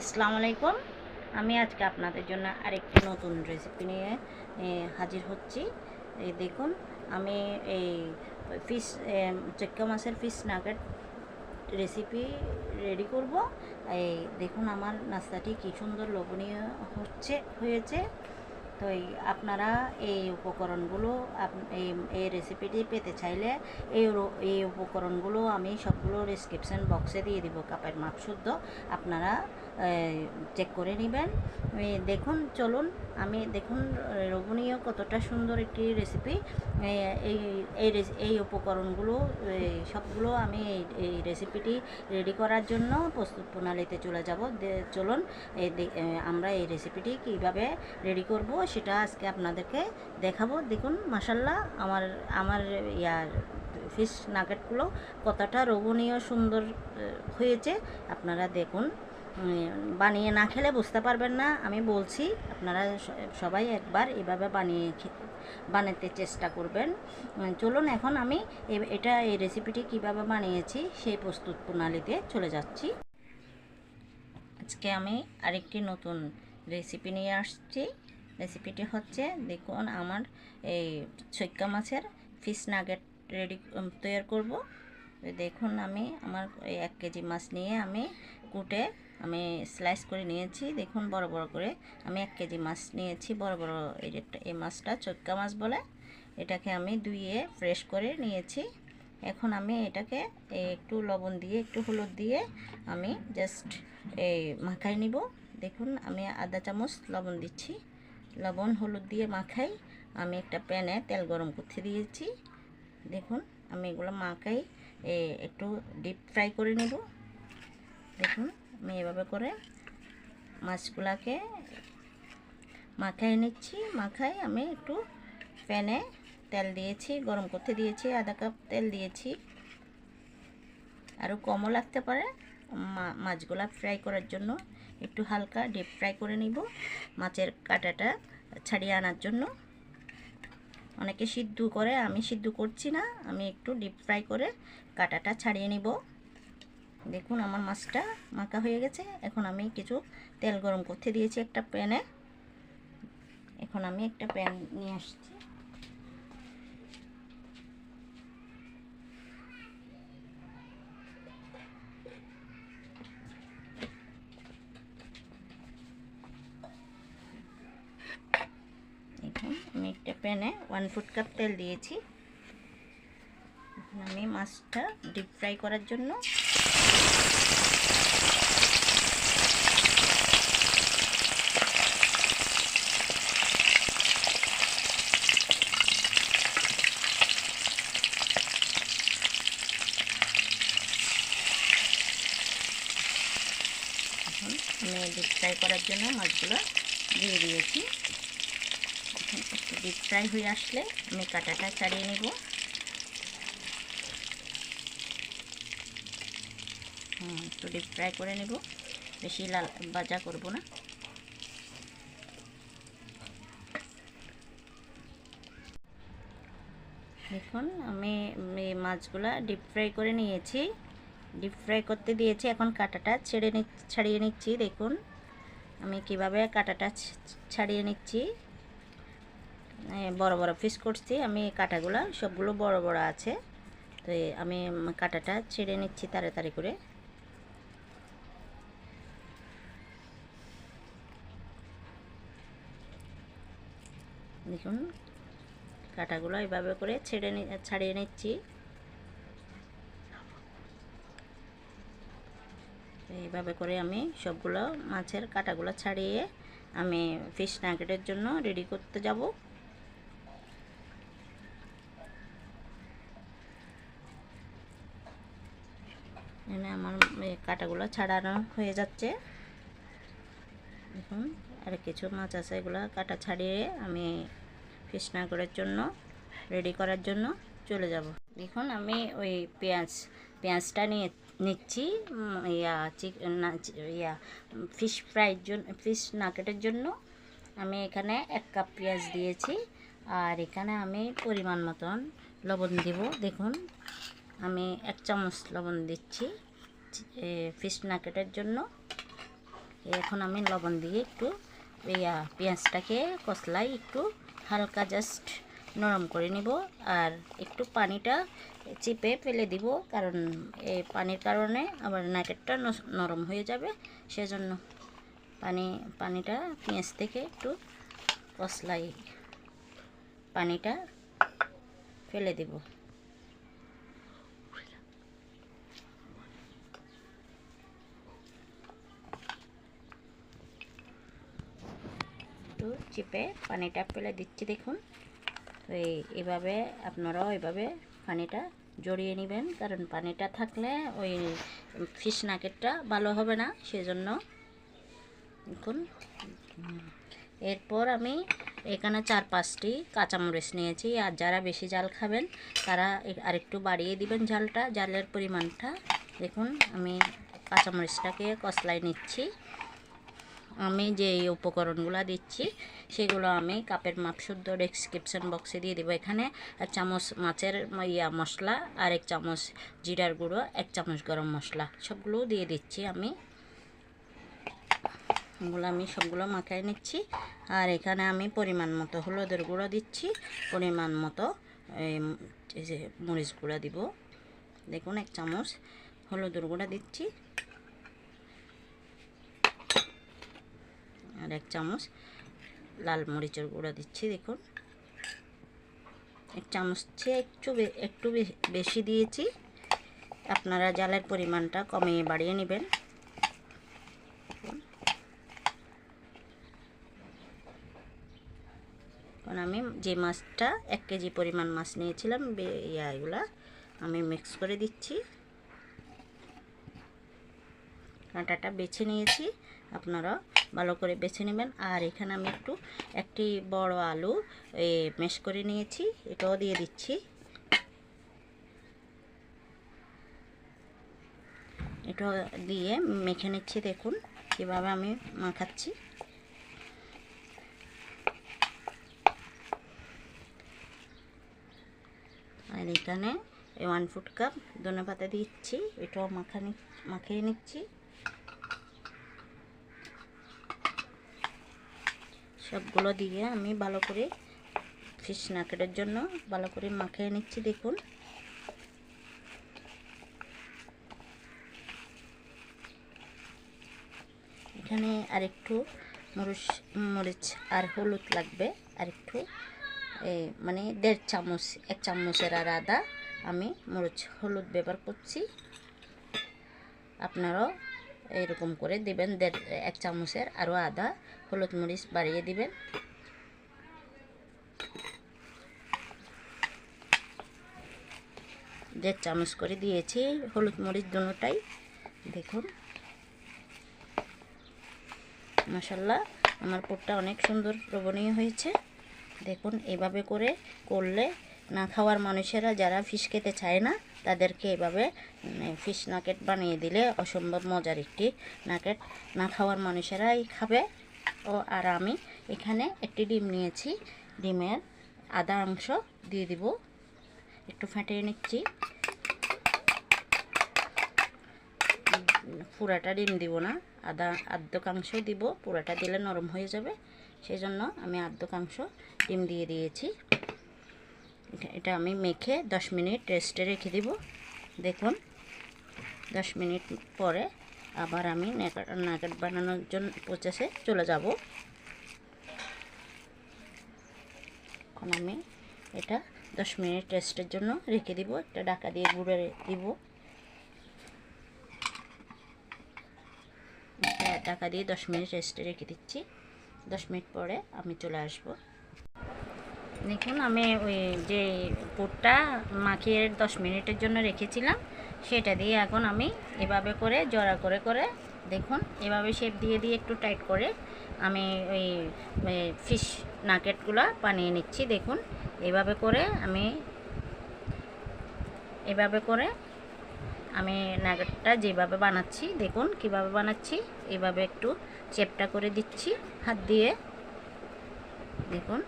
আসসালামু আলাইকুম। আমি আজকে আপনাদের জন্য আরেকটি নতুন রেসিপি নিয়ে হাজির হচ্ছি। এই দেখুন, আমি এই ফিশ চক্কা মাছের ফিশ নাগেট রেসিপি রেডি করব। এই, দেখুন আমার নাস্তাটি কী সুন্দর লোভনীয় হচ্ছে, হয়েছে। তো এই, আপনারা এই উপকরণগুলো এই এই রেসিপিটি পেতে চাইলে এই এই উপকরণগুলো আমি সবগুলো ডিসক্রিপশান বক্সে দিয়ে দিব, কাপের মাপ শুদ্ধ। আপনারা চেক করে নেবেন। দেখুন, চলুন, আমি দেখুন লোভনীয় কতটা সুন্দর একটি রেসিপি এই এই এই উপকরণগুলো সবগুলো আমি এই রেসিপিটি রেডি করার জন্য প্রস্তুত প্রণালীতে চলে যাব। চলুন আমরা এই রেসিপিটি কীভাবে রেডি করব সেটা আজকে আপনাদেরকে দেখাবো। দেখুন মাসাল্লাহ আমার আমার ইয়ার ফিশ নাগেটগুলো কতটা রোবনীয় সুন্দর হয়েছে। আপনারা দেখুন। বানিয়ে না খেলে বুঝতে পারবেন না। আমি বলছি, আপনারা সবাই একবার এভাবে বানিয়ে বানাতে চেষ্টা করবেন। চলুন এখন আমি এটা, এই রেসিপিটি কীভাবে বানিয়েছি সেই প্রস্তুত প্রণালীতে চলে যাচ্ছি। আজকে আমি আরেকটি নতুন রেসিপি নিয়ে আসছি। রেসিপিটি হচ্ছে, দেখুন, আমার এই ছৈক্কা মাছের ফিশ নাগেট রেডি তৈরি করব। দেখুন আমি আমার এক কেজি মাছ নিয়ে আমি কুটে আমি স্লাইস করে নিয়েছি। দেখুন, বড় বড় করে। আমি এক কেজি মাছ নিয়েছি, বড় বড় এই এই মাছটা চৈক্কা মাছ বলে। এটাকে আমি ধুইয়ে ফ্রেশ করে নিয়েছি। এখন আমি এটাকে একটু লবণ দিয়ে, একটু হলুদ দিয়ে আমি জাস্ট এই মাখাই নিব। দেখুন, আমি আধা চামচ লবণ দিচ্ছি। লবণ, হলুদ দিয়ে মাখাই। আমি একটা প্যানে তেল গরম করতে দিয়েছি। দেখুন, আমি এগুলো মাখাই। একটু ডিপ ফ্রাই করে নেব। দেখুন। আমি এভাবে করে মাছগুলাকে মাখাই নিচ্ছি। মাখাই আমি একটু প্যানে তেল দিয়েছি, গরম করতে দিয়েছি, আধা কাপ তেল দিয়েছি। আরও কমও লাগতে পারে। মাছগুলা ফ্রাই করার জন্য একটু হালকা ডিপ ফ্রাই করে নিব মাছের কাঁটাটা ছাড়িয়ে আনার জন্য। অনেকে সিদ্ধ করে, আমি সিদ্ধ করছি না। আমি একটু ডিপ ফ্রাই করে কাঁটাটা ছাড়িয়ে নিব। দেখুন আমার মাছটা মাখা হয়ে গেছে। এখন আমি কিছু তেল গরম করতে দিয়েছি একটা প্যানে। এখন আমি একটা প্যান নিয়ে আসছি। আমি একটা প্যানে ওয়ান ফুট কাপ তেল দিয়েছি। আমি মাছটা ডিপ ফ্রাই করার জন্য আমি ডিপ ফ্রাই করার জন্য মাছগুলো দিয়ে দিয়েছি। এখন ডিপ ফ্রাই হয়ে আসলে আমি কাঁটাটা ছাড়িয়ে নেব হুম, একটু ডিপ ফ্রাই করে নেব। বেশি লাল ভাজা করব না। দেখুন আমি মাছগুলা ডিপ ফ্রাই করে নিয়েছি। ডিপ ফ্রাই করতে দিয়েছি, এখন কাঁটাটা ছেড়ে নি ছাড়িয়ে নিচ্ছি, দেখুন। আমি কীভাবে কাঁটাটা ছাড়িয়ে নিচ্ছি। বড় বড় পিস করছি, আমি কাঁটাগুলো সবগুলো বড় বড় আছে। তো আমি কাঁটাটা ছেড়ে নিচ্ছি তাড়াতাড়ি করে। দেখুন, কাঁটাগুলো এভাবে করে ছেড়ে ছাড়িয়ে নিচ্ছি। এইভাবে করে আমি সবগুলো মাছের কাঁটাগুলো ছাড়িয়ে আমি ফিশ নাগেটের জন্য রেডি করতে যাব। আমার কাঁটাগুলো ছাড়ানো হয়ে যাচ্ছে। দেখুন। আর কিছু মাছ আছে এগুলো কাটা ছাড়িয়ে আমি ফিশ নাগরের জন্য রেডি করার জন্য চলে যাব। দেখুন আমি ওই পেঁয়াজ, পেঁয়াজটা নিয়ে নিচ্ছি ইয়া চিকেন ইয়া ফিশ ফ্রাইয়ের জন্য ফিশ নাগেটের জন্য। আমি এখানে এক কাপ পেঁয়াজ দিয়েছি আর এখানে আমি পরিমাণ মতন লবণ দিব। দেখুন আমি এক চামচ লবণ দিচ্ছি ফিশ নাগেটের জন্য। এখন আমি লবণ দিয়ে একটু ইয়া, পেঁয়াজটাকে কষলাই একটু হালকা জাস্ট নরম করে নিব আর একটু পানিটা চিপে ফেলে দিব কারণ এই পানির কারণে আবার নাকেরটা নরম হয়ে যাবে, সেজন্য পানি, পানিটা পেঁয়াজ থেকে একটু কষলাই পানিটা ফেলে দিব। চিপে পানিটা ফেলে দিচ্ছি, দেখুন। তো এভাবে আপনারাও এভাবে পানিটা জড়িয়ে নেবেন, কারণ পানিটা থাকলে ওই ফিশ নাকেটটা ভালো হবে না, সেজন্য দেখুন। এরপর আমি এখানে চার পাঁচটি কাঁচামরিচ নিয়েছি, আর যারা বেশি জাল খাবেন, তারা আরেকটু বাড়িয়ে দিবেন জালটা জালের পরিমাণটা। দেখুন, আমি কাঁচামরিচটাকে কসলাই নিচ্ছি। আমি যে উপকরণগুলো দিচ্ছি, সেগুলো আমি কাপের মাপ শুদ্ধ ডেসক্রিপশন বক্সে দিয়ে দেবো। এখানে এক চামচ মাছের ইয়া মশলা, আর এক চামচ জিরার গুঁড়ো, এক চামচ গরম মশলা সবগুলো দিয়ে দিচ্ছি আমি। এগুলো আমি সবগুলো মাখাই নিচ্ছি। আর এখানে আমি পরিমাণ মতো হলুদের গুঁড়ো দিচ্ছি, পরিমাণ মতো এই মরিচ গুঁড়া দিব। দেখুন, এক চামচ হলুদের গুঁড়া দিচ্ছি। আর এক চামচ লাল মরিচের গুঁড়া দিচ্ছি, দেখুন। এক চামচ চেয়ে একটু একটু বেশি দিয়েছি, আপনারা জালের পরিমাণটা কমিয়ে বাড়িয়ে নেবেন। কারণ আমি যে মাছটা এক কেজি পরিমাণ মাছ নিয়েছিলাম ইয়াগুলা আমি মিক্স করে দিচ্ছি। কাঁটাটা বেছে নিয়েছি। আপনারা ভালো করে বেছে নেবেন। আর এখানে আমি একটু, একটি বড় আলু, এ, মেশ করে নিয়েছি। এটাও দিয়ে দিচ্ছি। এটা দিয়ে মেখে নিচ্ছি, দেখুন কীভাবে আমি মাখাচ্ছি। আর এখানে ওয়ান ফুট কাপ ধনে পাতা দিচ্ছি। এটাও মাখানি মাখিয়ে নিচ্ছি। সবগুলো দিয়ে আমি ভালো করে ফিশ নাকেটের জন্য ভালো করে মাখিয়ে নিচ্ছি, দেখুন। এখানে আরেকটু মরিচ মরিচ আর হলুদ লাগবে আর আরেকটু মানে দেড় চামচ, এক চামচের আর আদা আমি মরিচ, হলুদ ব্যবহার করছি। আপনারাও এরকম করে দিবেন, দেড়, এক চামচের আরও আদা, হলুদ মরিচ বাড়িয়ে দিবেন। দেড় চামচ করে দিয়েছি হলুদ মরিচ দুটাই, দেখুন। মশাল্লা আমার পোটটা অনেক সুন্দর রবণীয় হয়েছে। দেখুন, এভাবে করে করলে না খাওয়ার মানুষেরা যারা ফিশ খেতে চায় না, তাদেরকে এভাবে ফিশ নাকেট বানিয়ে দিলে অসম্ভব মজার একটি নাকেট না খাওয়ার মানুষেরাই খাবে। ও, আর আমি এখানে একটি ডিম নিয়েছি। ডিমের আদা অংশ দিয়ে দিব। একটু ফাটিয়ে নিচ্ছি। পুরাটা ডিম দিব না। আদা আর্ধকাংশ দিব। পুরাটা দিলে নরম হয়ে যাবে। সেই জন্য আমি আর্ধকাংশ ডিম দিয়ে দিয়েছি। এটা আমি মেখে দশ মিনিট রেস্টে রেখে দিব। দেখুন, দশ মিনিট পরে আবার আমি নাগেট বানানোর জন্য প্রসেসে চলে যাব। এখন আমি এটা দশ মিনিট রেস্টের জন্য রেখে দিব, একটা ডাকা দিয়ে গুঁড়ে দিব। ডাকা দিয়ে দশ মিনিট রেস্টে রেখে দিচ্ছি। দশ মিনিট পরে আমি চলে আসব। দেখুন, আমি ওই যে পুরটা মাখিয়ে দশ মিনিটের জন্য রেখেছিলাম, সেটা দিয়ে এখন আমি এভাবে করে, জড়া করে করে দেখুন, এভাবে শেপ দিয়ে দিয়ে একটু টাইট করে আমি ওই ফিশ নাকেটগুলো বানিয়ে নিচ্ছি, দেখুন, এভাবে করে আমি, এভাবে করে আমি নাগেটটা যেভাবে বানাচ্ছি, দেখুন কীভাবে বানাচ্ছি, এভাবে একটু চেপটা করে দিচ্ছি, হাত দিয়ে, দেখুন।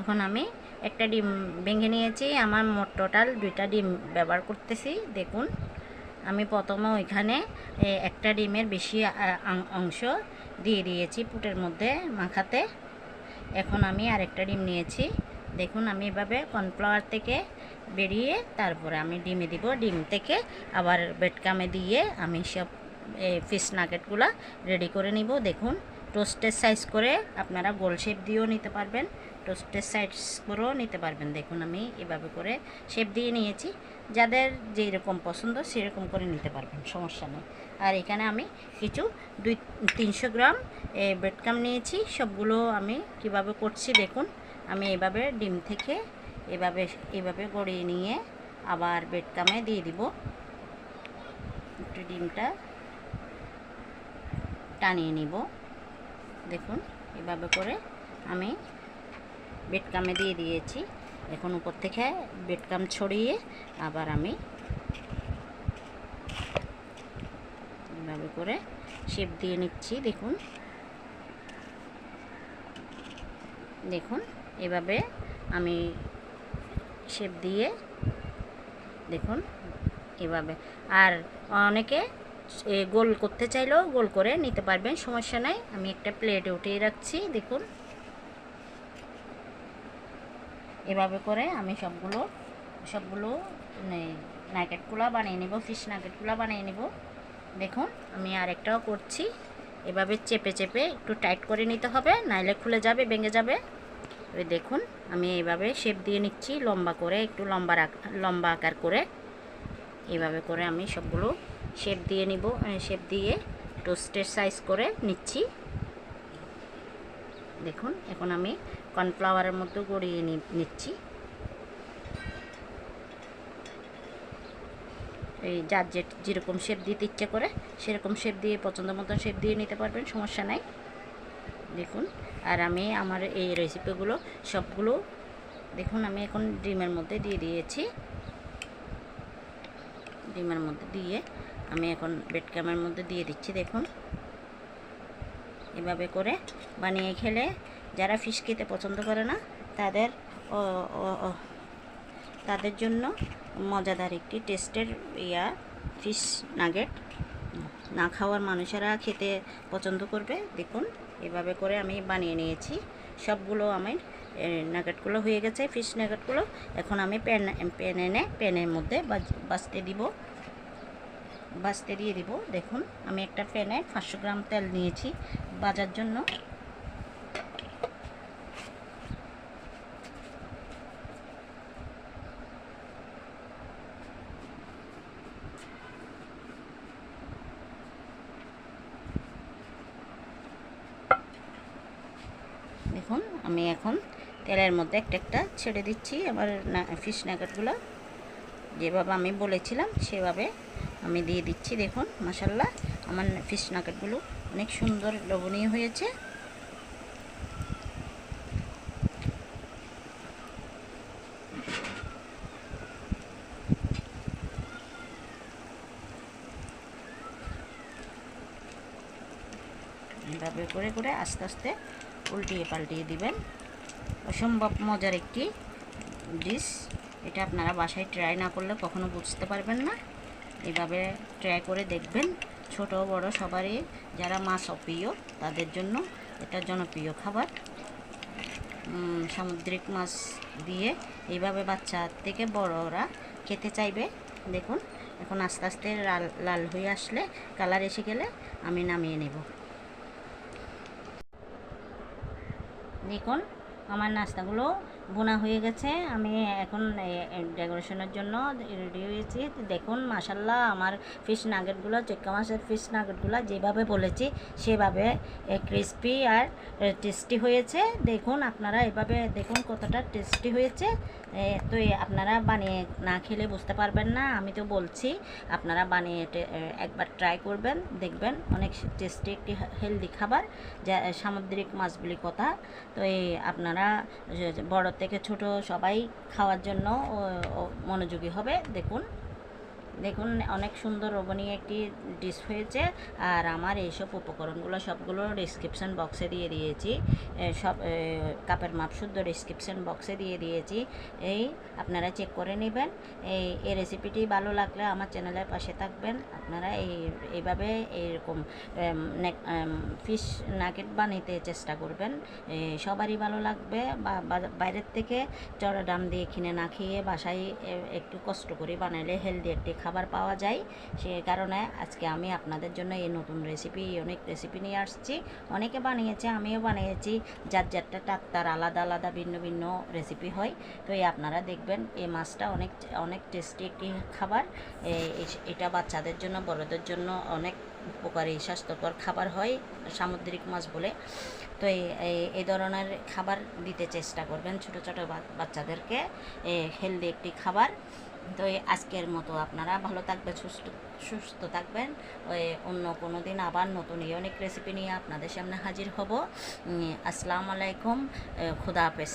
এখন আমি একটা ডিম ভেঙে নিয়েছি। আমার মোট টোটাল দুইটা ডিম ব্যবহার করতেছি, দেখুন। আমি প্রথমে ওইখানে একটা ডিমের বেশি অংশ দিয়ে দিয়েছি পুটের মধ্যে মাখাতে। এখন আমি আরেকটা ডিম নিয়েছি। দেখুন, আমি এভাবে কর্নফ্লাওয়ার থেকে বেরিয়ে তারপরে আমি ডিমে দিব। ডিম থেকে আবার বেডকামে দিয়ে আমি সব ফিস নাগেটগুলো রেডি করে নিব। দেখুন টোস্টের সাইজ করে আপনারা গোল শেপ দিয়েও নিতে পারবেন। টোস্টের সাইজ করেও নিতে পারবেন। দেখুন আমি এভাবে করে শেপ দিয়ে নিয়েছি। যাদের যেই রকম পছন্দ সেরকম করে নিতে পারবেন, সমস্যা নেই। আর এখানে আমি কিছু দুই, তিনশো গ্রাম ব্রেডকাম নিয়েছি। সবগুলো আমি কীভাবে করছি দেখুন। আমি এভাবে ডিম থেকে এভাবে এভাবে গড়িয়ে নিয়ে আবার বেডকামে দিয়ে দিব। একটু ডিমটা টানিয়ে নিব। দেখুন, এভাবে করে আমি বেডকামে দিয়ে দিয়েছি। এখন উপর থেকে বেডকাম ছড়িয়ে আবার আমি এভাবে করে শেপ দিয়ে নিচ্ছি, দেখুন। দেখুন, এভাবে আমি শেপ দিয়ে, দেখুন, এভাবে। আর অনেকে গোল করতে চাইলেও গোল করে নিতে পারবেন, সমস্যা নাই। আমি একটা প্লেটে উঠিয়ে রাখছি, দেখুন। এভাবে করে আমি সবগুলো সবগুলো নাগেটগুলো বানিয়ে নেব ফিশ নাগেটগুলো বানিয়ে নেব। দেখুন, আমি আরেকটাও করছি। এভাবে চেপে চেপে একটু টাইট করে নিতে হবে, নাইলে খুলে যাবে, ভেঙে যাবে। ওই দেখুন, আমি এইভাবে শেপ দিয়ে নিচ্ছি, লম্বা করে, একটু লম্বা লম্বা আকার করে। এভাবে করে আমি সবগুলো শেপ দিয়ে নিব শেপ দিয়ে টোস্টের সাইজ করে নিচ্ছি। দেখুন, এখন আমি কর্নফ্লাওয়ারের মধ্যে গড়িয়ে নিচ্ছি। এই যার যে যেরকম শেপ দিতে ইচ্ছে করে, সেরকম শেপ দিয়ে পছন্দ মতন শেপ দিয়ে নিতে পারবেন, সমস্যা নাই। দেখুন, আর আমি আমার এই রেসিপিগুলো সবগুলো, দেখুন, আমি এখন ডিমের মধ্যে দিয়ে দিয়েছি। ডিমের মধ্যে দিয়ে আমি এখন বেড ক্যামের মধ্যে দিয়ে দিচ্ছি, দেখুন। এভাবে করে বানিয়ে খেলে যারা ফিশ খেতে পছন্দ করে না, তাদের তাদের জন্য মজাদার একটি টেস্টের ইয়া ফিশ নাগেট না খাওয়ার মানুষেরা খেতে পছন্দ করবে। দেখুন, এভাবে করে আমি বানিয়ে নিয়েছি। সবগুলো আমার নাগেটগুলো হয়ে গেছে ফিশ নাগেটগুলো এখন আমি প্যান প্যান এনে প্যানের মধ্যে বাছতে দিব। বাছতে দিয়ে দিব। দেখুন, আমি একটা প্যানে পাঁচশো গ্রাম তেল নিয়েছি। বাজার জন্য দেখুন, আমি এখন তেলের মধ্যে একটা একটা ছেড়ে দিচ্ছি। আমার ফিশ নাগেটগুলো যেভাবে আমি বলেছিলাম, সেভাবে আমি দিয়ে দিচ্ছি। দেখুন মাসাল্লাহ আমার ফিশ নাগেটগুলো অনেক সুন্দর লবণীয় হয়েছে। এভাবে করে করে আস্তে আস্তে উল্টিয়ে পাল্টিয়ে দিবেন। অসম্ভব মজার একটি ডিশ এটা আপনারা বাসায় ট্রাই না করলে কখনো বুঝতে পারবেন না। এভাবে ট্রাই করে দেখবেন। ছোট বড় সবারই, যারা মাছ অপ্রিয়, তাদের জন্য এটা জনপ্রিয় খাবার। সামুদ্রিক মাছ দিয়ে এইভাবে বাচ্চা থেকে বড়রা খেতে চাইবে। দেখুন, এখন আস্তে আস্তে লাল লাল হয়ে আসলে কালার এসে গেলে আমি নামিয়ে নেব। দেখুন আমার নাস্তাগুলো বোনা হয়ে গেছে। আমি এখন ডেকোরেশনের জন্য রেডি হয়েছি। দেখুন মাসাল্লাহ আমার ফিশ নাগেটগুলো চেক্কা মাছের ফিশ নাগেটগুলো যেভাবে বলেছি, সেভাবে ক্রিস্পি আর টেস্টি হয়েছে। দেখুন, আপনারা এভাবে, দেখুন কতটা টেস্টি হয়েছে। তো আপনারা বানিয়ে না খেলে বুঝতে পারবেন না, আমি তো বলছি, আপনারা বানিয়ে একবার ট্রাই করবেন, দেখবেন অনেক টেস্টি একটি হেলদি খাবার, যা, সামুদ্রিক মাছগুলি কথা। তো এই আপনারা বড় থেকে ছোট সবাই খাওয়ার জন্য মনোযোগী হবে দেখুন। দেখুন, অনেক সুন্দর রবণী একটি ডিশ হয়েছে। আর আমার এইসব উপকরণগুলো সবগুলো ডিসক্রিপশন বক্সে দিয়ে দিয়েছি। সব কাপের মাপ শুদ্ধ ডিসক্রিপশন বক্সে দিয়ে দিয়েছি। এই, আপনারা চেক করে নেবেন। এই এই রেসিপিটি ভালো লাগলে আমার চ্যানেলের পাশে থাকবেন। আপনারা এই, এইভাবে এইরকম ফিশ নাগেট বানাইতে চেষ্টা করবেন। সবারই ভালো লাগবে। বা- বাইরের থেকে চড়া দাম দিয়ে কিনে না খেয়ে বাসায় একটু কষ্ট করে বানাইলে হেলদি একটি খাবার পাওয়া যায়। সে কারণে আজকে আমি আপনাদের জন্য এই নতুন রেসিপি অনেক রেসিপি নিয়ে আসছি। অনেকে বানিয়েছে, আমিও বানিয়েছি। যার যারটা তার তার আলাদা আলাদা ভিন্ন ভিন্ন রেসিপি হয়। তো এই আপনারা দেখবেন, এই মাছটা অনেক অনেক টেস্টি একটি খাবার। এটা বাচ্চাদের জন্য, বড়দের জন্য অনেক উপকারী, স্বাস্থ্যকর খাবার হয়, সামুদ্রিক মাছ বলে। তো এই ধরনের খাবার দিতে চেষ্টা করবেন ছোট, ছোটো বাচ্চাদেরকে। হেলদি একটি খাবার। তো আজকের মতো আপনারা ভালো থাকবেন, সুস্থ সুস্থ থাকবেন। ওই অন্য কোনো দিন আবার নতুন অনেক রেসিপি নিয়ে আপনাদের সামনে হাজির হব। আসসালামু আলাইকুম খুদাহাফেজ খুদা হাফেজ।